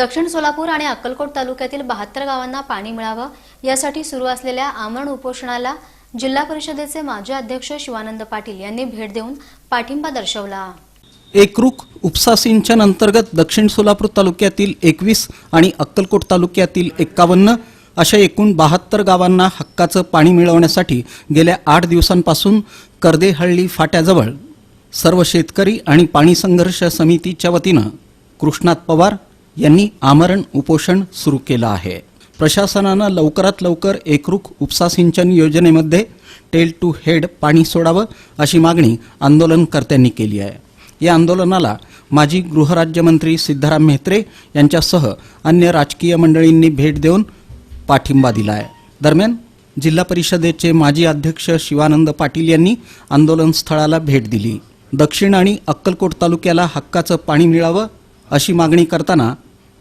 दक्षिण सोलापूर आणि अक्कलकोट तालुक्यातील बहात्तर गावांना पाणी मिळावं यासाठी सुरू असलेल्या आमरण उपोषणाला जिल्हा परिषदेचे माजी अध्यक्ष शिवानंद पाटील यांनी भेट देऊन पाठिंबा दर्शवला. एकरूख उपसा सिंचन अंतर्गत दक्षिण सोलापूर तालुक्यातील एकवीस आणि अक्कलकोट तालुक्यातील एक्कावन्न अशा एकूण बहात्तर गावांना हक्काचं पाणी मिळवण्यासाठी गेल्या आठ दिवसांपासून कर्देहळ्ळी फाट्याजवळ सर्व शेतकरी आणि पाणी संघर्ष समितीच्या वतीनं कृष्णात पवार यांनी आमरण उपोषण सुरू केलं आहे. प्रशासनानं लवकरात लवकर एकरूख उपसा सिंचन योजनेमध्ये टेल टू हेड पाणी सोडावं अशी मागणी आंदोलनकर्त्यांनी केली आहे. या आंदोलनाला माजी गृहराज्यमंत्री सिद्धाराम म्हेत्रे यांच्यासह अन्य राजकीय मंडळींनी भेट देऊन पाठिंबा दिला आहे दरम्यान जिल्हा परिषदेचे माजी अध्यक्ष शिवानंद पाटील यांनी आंदोलनस्थळाला भेट दिली. दक्षिण आणि अक्कलकोट तालुक्याला हक्काचं पाणी मिळावं अशी मागणी करताना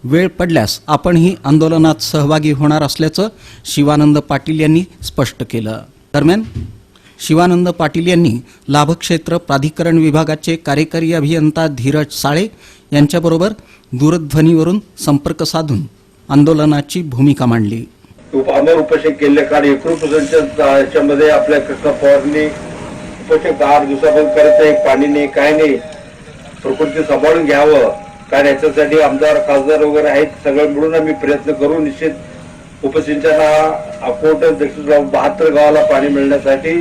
वेळ पडल्यास आपणही आंदोलनात सहभागी होणार असल्याचं शिवानंद पाटील यांनी स्पष्ट केलं. दरम्यान शिवानंद पाटील यांनी लाभक्षेत्र प्राधिकरण विभागाचे कार्यकारी अभियंता धीरज साळे यांच्याबरोबर दूरध्वनीवरून संपर्क साधून आंदोलनाची भूमिका मांडली. उपोषण केले कारण एकूण याच्यामध्ये आपल्या कृष्णा पवारनी उपोषण आठ दिवसापर्यंत करत नाही पाणी नाही काय नाही. प्रकृती सांभाळून घ्यावं. कारण याच्यासाठी आमदार खासदार वगैरे आहेत. सगळं मिळून आम्ही प्रयत्न करू. निश्चित उपसिंचना अकोट दक्षिण बहात्तर गावाला पाणी मिळण्यासाठी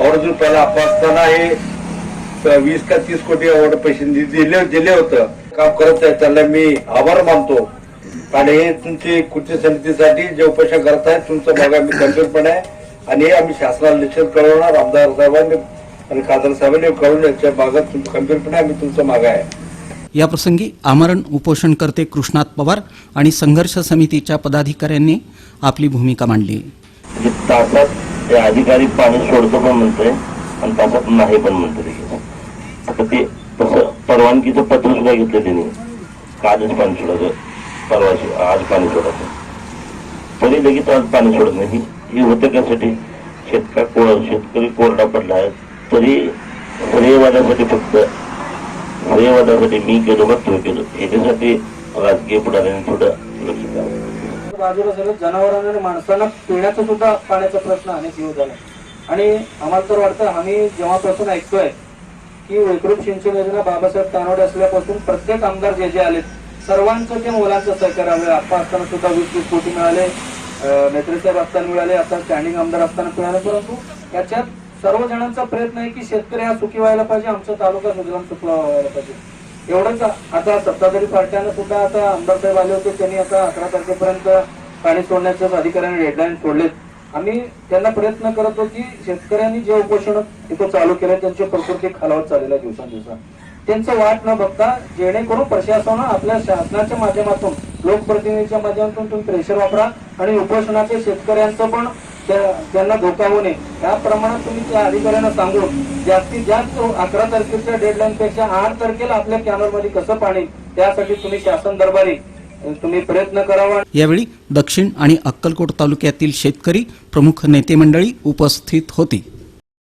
अजून पहिला असताना हे वीस का तीस कोटी एवढे पैसे दिले दिले होतं. काम करत आहे. त्याला मी आभार मानतो. आणि हे तुमची कृती समितीसाठी जे उपोषण करत आहेत तुमचं भाग आम्ही गंभीरपणे आहे. आणि हे आम्ही शासनाला निश्चित कळवणार आमदार साहेबांनी आणि खासदार साहेबांनी कळवून याच्या भागात तुमचं गंभीरपणे आम्ही तुमचं माग आहे. याप्रसंगी आमरण उपोषणकर्ते कृष्णात पवार आणि संघर्ष समितीच्या पदाधिकाऱ्यांनी आपली भूमिका मांडली. तासात ते अधिकारी पाणी सोडतो पण म्हणतोय आणि तासात नाही पण म्हणतोय. आता ते तसं परवानगीचं पत्र सुद्धा घेतलं त्यांनी. कालच पाणी सोडायचं. परवा आज पाणी सोडायचं. तरी लगेच आज पाणी सोडत नाही. हे होतं त्यासाठी शेतकरी कोर शेतकरी कोरडा पडला आहे. तरी श्रेयवादासाठी फक्त श्रेयवादासाठी मी गेलो मग तो गेलो याच्यासाठी राजकीय पुढाऱ्यांनी थोडं लक्ष द्यावं बाजूला सगळं जनावरांना आणि माणसांना पिण्याचा सुद्धा पाण्याचा प्रश्न अनेक दिवस झाला आणि आम्हाला तर वाटतं आम्ही जेव्हापासून ऐकतोय की वैकृत सिंचन योजना बाबासाहेब तानवडे असल्यापासून प्रत्येक आमदार जे जे आले सर्वांचं ते मुलांचं सहकार्य हवं आप्पा असताना सुद्धा वीस वीस कोटी मिळाले अं, असताना मिळाले आता स्टँडिंग आमदार असताना मिळाले परंतु याच्यात सर्व जणांचा प्रयत्न आहे की शेतकरी हा सुखी व्हायला पाहिजे आमचा तालुका सुजलाम सुखला व्हायला पाहिजे. एवढंच आता सत्ताधारी पार्ट्यानं सुद्धा आता आमदार साहेब आले होते त्यांनी आता अकरा तारखेपर्यंत पाणी सोडण्याच्या अधिकाऱ्यांनी डेडलाईन सोडलेत आम्ही त्यांना प्रयत्न करतो की शेतकऱ्यांनी जे उपोषण इथं चालू केलं त्यांची प्रकृती खालावत चाललेला आहे दिवसांदिवसा त्यांचं वाट न बघता जेणेकरून प्रशासन आपल्या शासनाच्या माध्यमातून लोकप्रतिनिधीच्या माध्यमातून तुम्ही प्रेशर वापरा आणि उपोषणाचे शेतकऱ्यांचं पण त्यांना धोका होऊ नये. त्या प्रमाणात तुम्ही त्या अधिकाऱ्यांना सांगून जास्तीत जास्त अकरा तारखेच्या डेडलाईन पेक्षा आठ तारखेला आपल्या कॅनलमध्ये कसं पाणी त्यासाठी तुम्ही शासन दरबारी तुम्ही प्रयत्न करावा. यावेळी दक्षिण आणि अक्कलकोट तालुक्यातील शेतकरी प्रमुख नेते मंडळी उपस्थित होती.